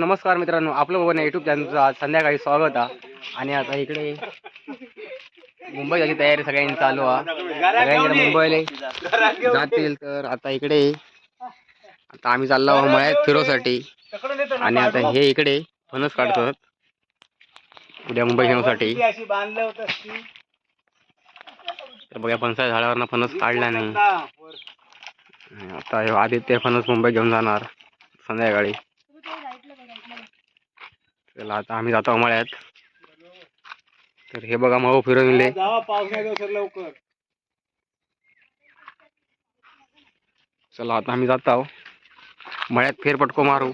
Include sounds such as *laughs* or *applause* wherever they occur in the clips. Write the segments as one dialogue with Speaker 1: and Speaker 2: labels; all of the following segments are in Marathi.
Speaker 1: नमस्कार मित्रांनो आपलं बघून युट्यूब चॅनलचं आज संध्याकाळी स्वागत आहे. आणि आता इकडे मुंबई जायची तयारी सगळ्यांनी चालू आहे. सगळ्यांकडे मुंबईला जातील तर आता इकडे आता आम्ही चाललो आहोत मळ्यात फिरोसाठी. आणि आता हे इकडे फणस काढतात. उद्या मुंबई फिरण्यासाठी. तर बघा फणसा झाडावरनं फणस काढला नाही. आता हे आदित्य फणस मुंबई घेऊन जाणार संध्याकाळी. चला आता आम्ही जातो मळ्यात तर हे बघा मऊ फिरवले चला आता आम्ही जात आहो. मळ्यात फेरपटको मारू.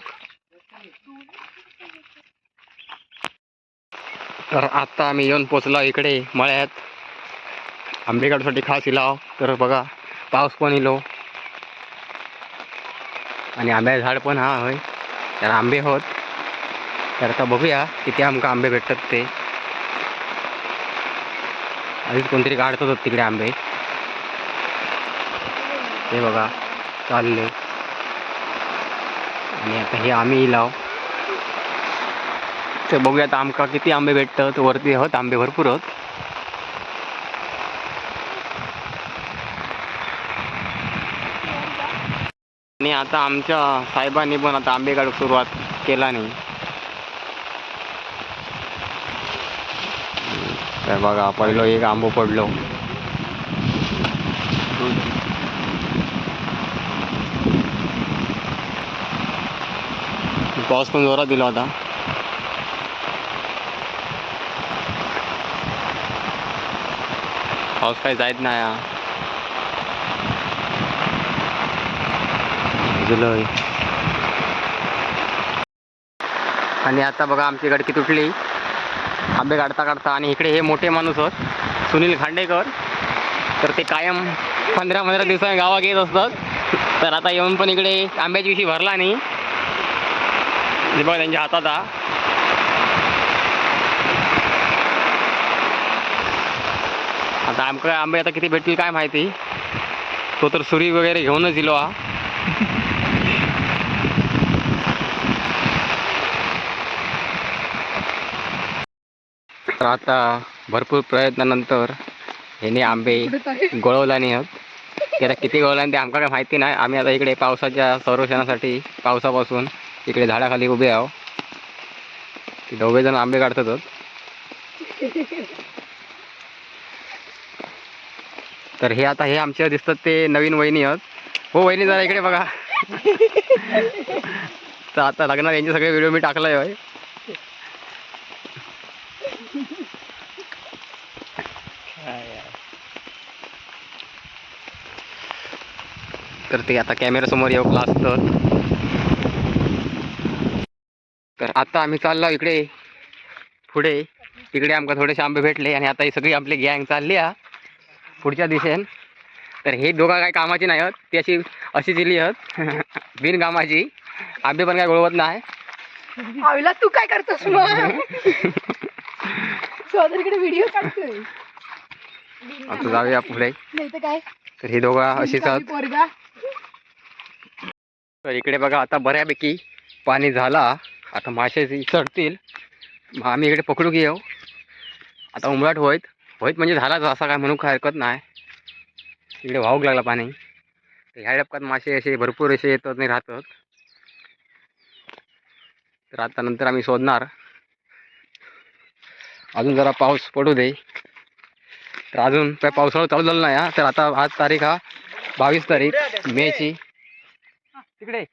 Speaker 1: तर आता आम्ही येऊन पोचलो इकडे मळ्यात आंबे काढूसाठी खास इलाव. तर बघा पाऊस पण इलो. आणि आंब्याचं झाड पण हा होय. तर आंबे होत. तर आता बघूया किती आमका आंबे भेटतात ते. आधीच कोणतरी काढतच तिकडे आंबे. हे बघा चालले. आणि आता हे आम्ही लाव. ते बघूया आता आमका किती आंबे भेटतात. वरती होत आंबे भरपूर होत आणि आता आमच्या साहेबांनी पण आता आंबे काढूक सुरुवात केला नाही. तर बघा पहिलो एक आंबो पडलो. पाऊस पण जोरात दिला होता. पाऊस काही जायत नाही आणि आता बघा आमची गडकी तुटली. आंबे काढता काढता आणि इकडे हे मोठे माणूस होत सुनील खांडेकर. तर ते कायम पंधरा पंधरा दिवसांनी गावात येत असतात. तर आता येऊन पण इकडे आंब्याची विषयी भरला नाही. जे बघा त्यांच्या हातात हा. आता आमक आंबे आता किती भेटतील काय माहिती. तो तर सुरी वगैरे घेऊनच दिलो हा. तर आता भरपूर प्रयत्नानंतर ह्याने आंबे गळवला नाही त्याला किती गळवला ते आमका काय माहिती नाही. आम्ही आता इकडे पावसाच्या संरक्षणासाठी पावसापासून इकडे झाडाखाली उभे आहो दोघे जण आंबे काढतात. तर हे आता हे आमच्या दिसतात ते नवीन वहिनी आहेत. हो वहिनी जरा इकडे बघा. तर आता लग्नात यांचे सगळे व्हिडिओ मी टाकलाय होय तर ते आता कॅमेऱ्यासमोर येऊ असतं तर आता आम्ही चाललो इकडे. पुढे. इकडे आमका थोडेसे आंबे भेटले आणि आता ही सगळी आपली गँग चालली हा. पुढच्या दिशेन. तर हे दोघा काय कामाची नाही आहेत. ती अशी अशी दिली आहेत. *laughs* बिनकामाची. आंबे पण काय गोळवत नाही.
Speaker 2: तू काय करतोस व्हिडिओ *laughs*
Speaker 1: आता जाऊया पुढे.
Speaker 2: नाही तर काय?
Speaker 1: तर हे दोघा आहेत.
Speaker 2: पोरगा.
Speaker 1: तर इकडे बघा आता बऱ्यापैकी पाणी झाला. आता मासे चढतील. मग आम्ही इकडे पकडू घेऊ आता उमराट होईत. होईत म्हणजे झालाच असा काय म्हणून काय हरकत नाही. इकडे वाहूक लागला पाणी. तर ह्या डबकात मासे असे भरपूर असे येतात नाही राहतात. तर आता नंतर आम्ही शोधणार अजून जरा पाऊस पडू दे. तर अजून काय पावसाळा चालू झाला नाही हा. तर आता आज तारीख हा बावीस तारीख मेची. तिकडे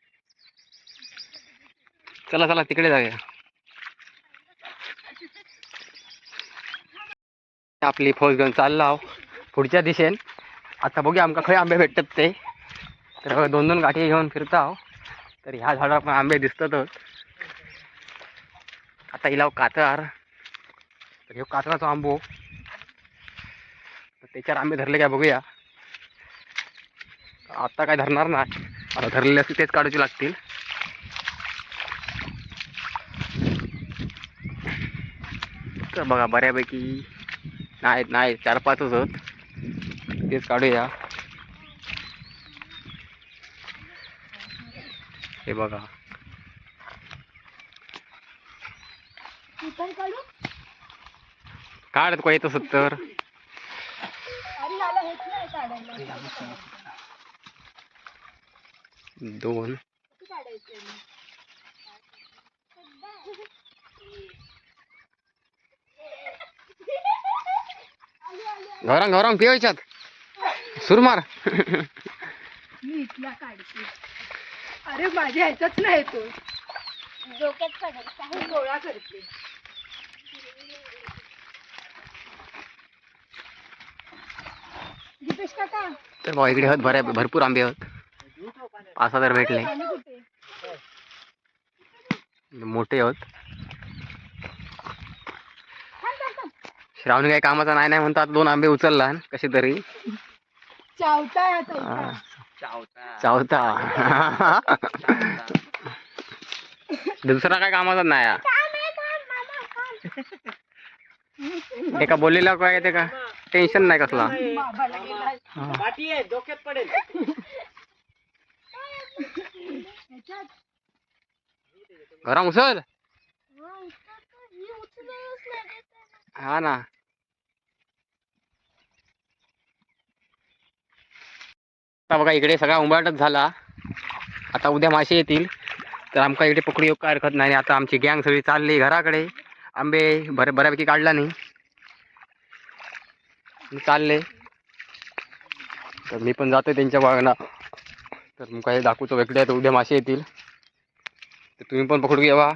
Speaker 1: चला चला तिकडे जाऊया. आपली फौज घेऊन चाललो आहो. पुढच्या दिशेन. आता बघूया आमका खरे आंबे भेटतात ते. तर दोन दोन गाठी घेऊन फिरता आहो. तर ह्या झाडावर पण आंबे दिसतातच हो. आता हिला कातर तर ह्यो कातराचो आंबो. त्याच्यावर आंबे धरले काय बघूया. आता काय धरणार नाही आता धरलेले असतील तेच काढूचे लागतील. तर बघा बऱ्यापैकी नाहीत नाही चार पाचच होत तेच काढूया. हे बघा. काढत को येतो सत्तर?
Speaker 2: अरे याला हेच नाही काढायला.
Speaker 1: दोन. गौरंग सुर मार.
Speaker 2: मी इथला काढते. अरे माझ्या ह्याचाच नाही तो डोक्यात गोळा करते.
Speaker 1: तर भाऊ इकडे आहेत बऱ्या भरपूर आंबे आहेत पाच हजार भेटले. मोठे आहेत. श्रावणी काही कामाचा नाही नाही म्हणतात दोन आंबे उचलला कसे तरी.
Speaker 2: चावता
Speaker 1: हा. चावता. दुसरा काय कामाचा नाही. एका बोलीला काय येते का? टेन्शन नाही कसला. हा.
Speaker 3: पाठी आहे डोक्यात पडेल.
Speaker 1: गौरंग उचल.
Speaker 2: हा,
Speaker 1: ना. आता बघा इकडे सगळा उंबाटच झाला. आता उद्या मासे येतील. तर आमका इकडे पकडी योग काय हरकत नाही. आता आमची गँग सगळी चालली घराकडे. आंबे बरे बऱ्यापैकी काढला नाही. चालले. तर मी पण जातो त्यांच्या बागांना तर मग काही दाखवतो वेगळे तर उद्या मासे येतील. तर तुम्ही पण पकडू घ्यावा